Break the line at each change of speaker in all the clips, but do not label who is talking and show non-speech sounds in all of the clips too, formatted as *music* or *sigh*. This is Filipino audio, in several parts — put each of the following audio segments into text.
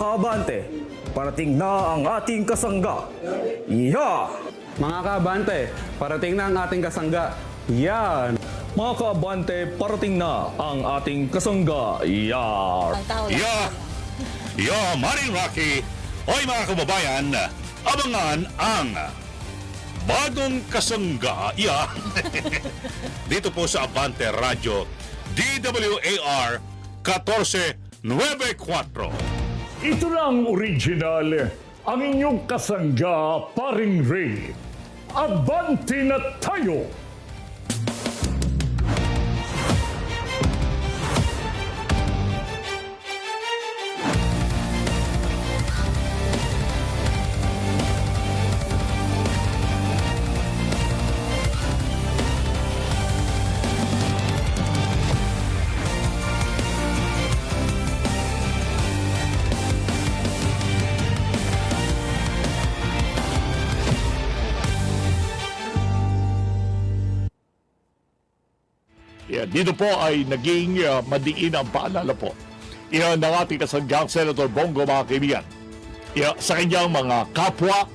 kaabante, parating na ang ating kasangga. Iya!
Mga kaabante, parating na ang ating kasangga. Yan!
Mga kaabante, parating na ang ating kasangga.
Lang.
Yeah! Yeah, Maring Rocky! Hoy mga kababayan, abangan ang bagong kasangga yeah. *laughs* dito po sa Abante Radio DWAR 1494.
Ito lang original, ang inyong kasangga, paring Ray. Abante na tayo! Dito po ay naging uh, madiin ang paalala po. Yan ang ating kasanggang Senator Bongo mga kaibigan. Yeah, sa kanyang mga kapwa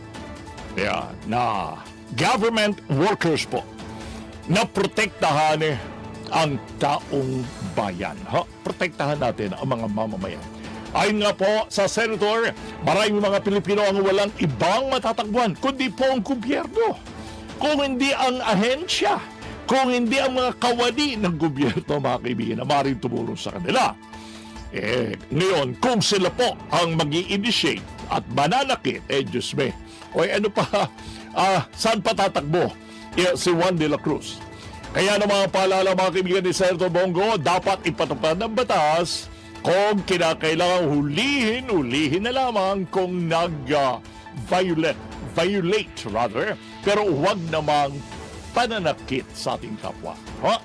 yeah, na government workers po na protektahan eh, ang taong bayan. Ha? Protektahan natin ang mga mamamayan. Ayon nga po sa Senator, maraming mga Pilipino ang walang ibang matatakbuhan kundi po ang gobyerno. Kung hindi ang ahensya, kung hindi ang mga kawani ng gobyerno, mga kaibigan, na maaaring tumulong sa kanila. Eh, ngayon, kung sila po ang mag initiate at mananakit, eh, Diyos me, o ano pa, *laughs* ah, saan pa tatakbo? Eh, si Juan de la Cruz. Kaya ng mga paalala mga kaibigan ni Senator Bongo, dapat ipatupad ng batas kung kinakailangan hulihin, hulihin na lamang kung nag-violate, violate rather, pero huwag namang pananakit sa ating kapwa. Ha?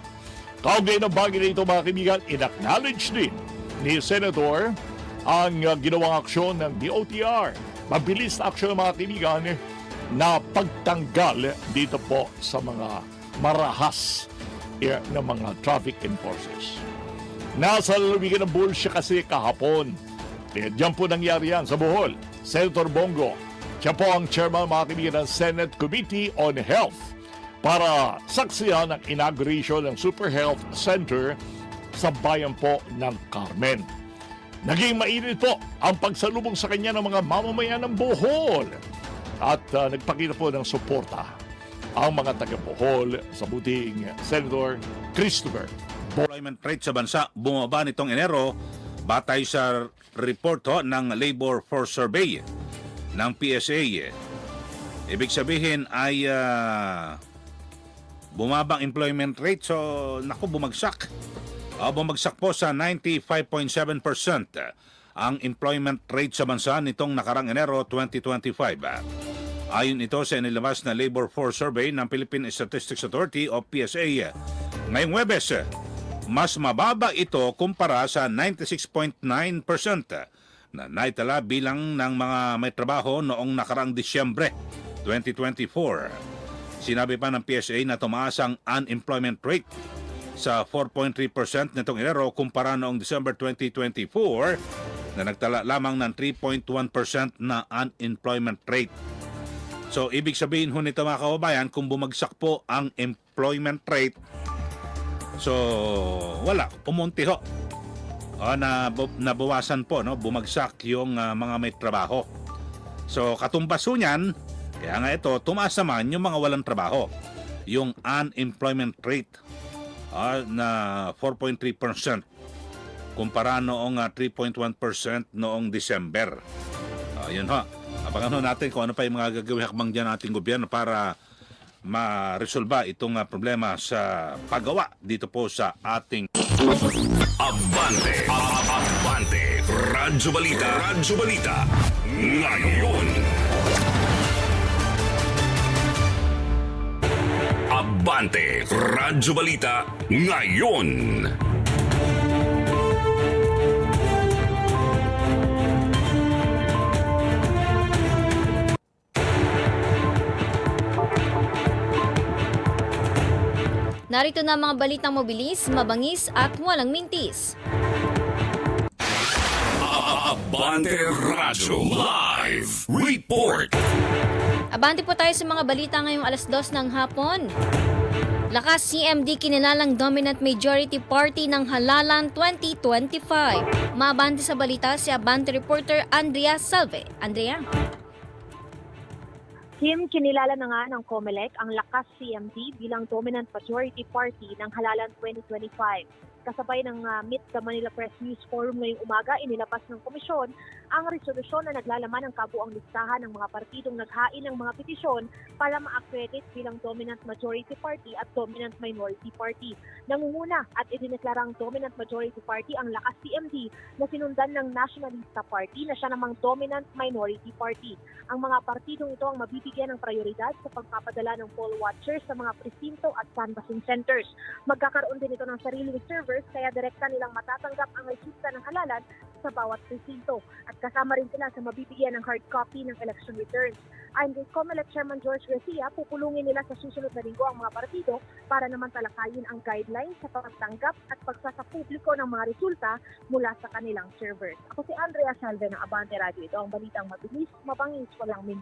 Kaugnay ng bagay na ito mga kaibigan, in-acknowledge din ni Senator ang uh, ginawang aksyon ng DOTR. Mabilis na aksyon mga kaibigan na pagtanggal dito po sa mga marahas eh, ng mga traffic enforcers. Nasa lalawigan ng Bulsya kasi kahapon. Eh, diyan po nangyari yan sa Bohol. Senator Bongo, siya po ang chairman mga kaibigan ng Senate Committee on Health para saksiyan ang inauguration ng Super Health Center sa bayan po ng Carmen. Naging mainit po ang pagsalubong sa kanya ng mga mamamayan ng Bohol at ah, nagpakita po ng suporta ang mga taga Bohol sa buting Senator Christopher
Employment rate sa bansa bumaba nitong Enero batay sa report ho, ng Labor Force Survey ng PSA. Ibig sabihin ay ah, bumabang employment rate so naku bumagsak. Ah, bumagsak po sa 95.7% ang employment rate sa bansa nitong nakarang Enero 2025. Ayon ito sa inilabas na Labor Force Survey ng Philippine Statistics Authority o PSA. Ngayong Webes, mas mababa ito kumpara sa 96.9% na naitala bilang ng mga may trabaho noong nakarang Disyembre 2024. Sinabi pa ng PSA na tumaas ang unemployment rate sa 4.3% nitong Enero kumpara noong December 2024 na nagtala lamang ng 3.1% na unemployment rate. So, ibig sabihin ho nito mga kababayan, kung bumagsak po ang employment rate, so, wala, umunti ho. O, na, nabawasan po, no? bumagsak yung ah, mga may trabaho. So, katumbas ho niyan, kaya nga ito, tumaas naman yung mga walang trabaho. Yung unemployment rate ah, na 4.3% kumpara noong ah, 3.1% noong December. Ayun ho. Abangan natin kung ano pa yung mga gagawin hakbang dyan ating gobyerno para ma-resolba itong ah, problema sa paggawa dito po sa ating
Abante, Abante, Radyo Balita, Radyo Balita, ngayon. Abante, Radyo Balita, ngayon.
Narito na ang mga balitang mabilis, mabangis at walang mintis.
Abante Radyo Live Report.
Abante po tayo sa mga balita ngayong alas dos ng hapon. Lakas CMD kinilalang dominant majority party ng Halalan 2025. Maabante sa balita si Abante reporter Andrea Salve. Andrea?
Kim, kinilala na nga ng COMELEC ang lakas CMD bilang dominant majority party ng Halalan 2025. Kasabay ng uh, Meet the Manila Press News Forum ngayong umaga, inilabas ng komisyon ang resolusyon na naglalaman ng kabuang listahan ng mga partidong naghain ng mga petisyon para ma-accredit bilang dominant majority party at dominant minority party. Nangunguna at idineklarang dominant majority party ang lakas CMD na sinundan ng Nationalista Party na siya namang dominant minority party. Ang mga partidong ito ang mabibigyan ng prioridad sa pagpapadala ng poll watchers sa mga presinto at canvassing centers. Magkakaroon din ito ng sariling servers kaya direkta nilang matatanggap ang resulta ng halalan sa bawat presinto. At kasama rin sila sa mabibigyan ng hard copy ng election returns. Ayon kay COMELEC Chairman George Garcia, pupulungin nila sa susunod na linggo ang mga partido para naman talakayin ang guidelines sa pagtanggap at pagsasapubliko ng mga resulta mula sa kanilang servers. Ako si Andrea Salve ng Abante Radio. Ito ang balitang mabilis, mabangis, walang min.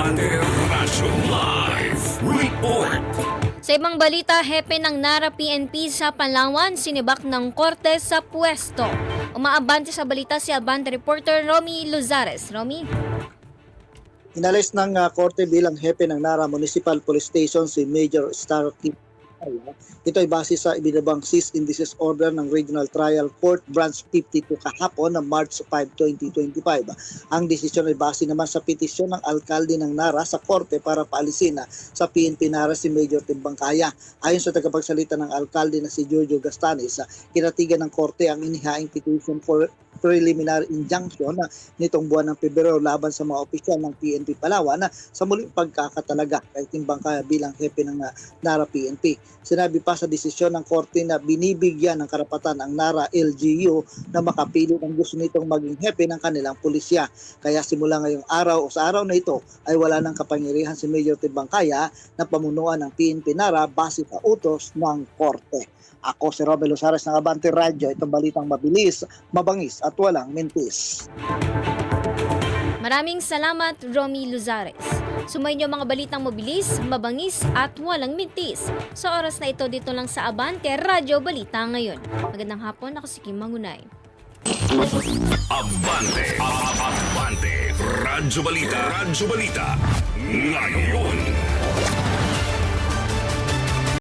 Abante Radyo Live Report.
Sa ibang balita, hepe ng Nara PNP sa Palawan, sinibak ng korte sa pwesto. Umaabante sa balita si Abante reporter Romy Luzares. Romy?
Inalis ng uh, korte bilang hepe ng Nara Municipal Police Station si Major Star. Ito ay base sa ibinabang cease and desist order ng Regional Trial Court Branch 52 kahapon na March 5, 2025. Ang desisyon ay base naman sa petisyon ng alkalde ng Nara sa korte para paalisin sa PNP Nara si Major Timbangkaya. Ayon sa tagapagsalita ng alkalde na si Giorgio Gastanis, kinatigan ng korte ang inihaing petition for preliminary injunction na nitong buwan ng Pebrero laban sa mga opisyal ng PNP Palawan na sa muling pagkakatalaga kay Timbangkaya bilang hepe ng uh, Nara PNP. Sinabi pa sa desisyon ng korte na binibigyan ng karapatan ang Nara LGU na makapili ng gusto nitong maging hepe ng kanilang pulisya. Kaya simula ngayong araw o sa araw na ito ay wala ng kapangyarihan si Major Timbangkaya na pamunuan ng PNP Nara base sa utos ng korte. Ako si Romel Losares ng Abante Radio. Itong balitang mabilis, mabangis at walang mintis.
Maraming salamat, Romy Luzares. Sumayin niyo mga balitang mabilis, mabangis at walang mintis. Sa oras na ito dito lang sa Abante Radyo Balita ngayon. Magandang hapon, ako si Kim Mangunay.
Abante. Abante. Radyo Balita. Radyo Balita. Ngayon.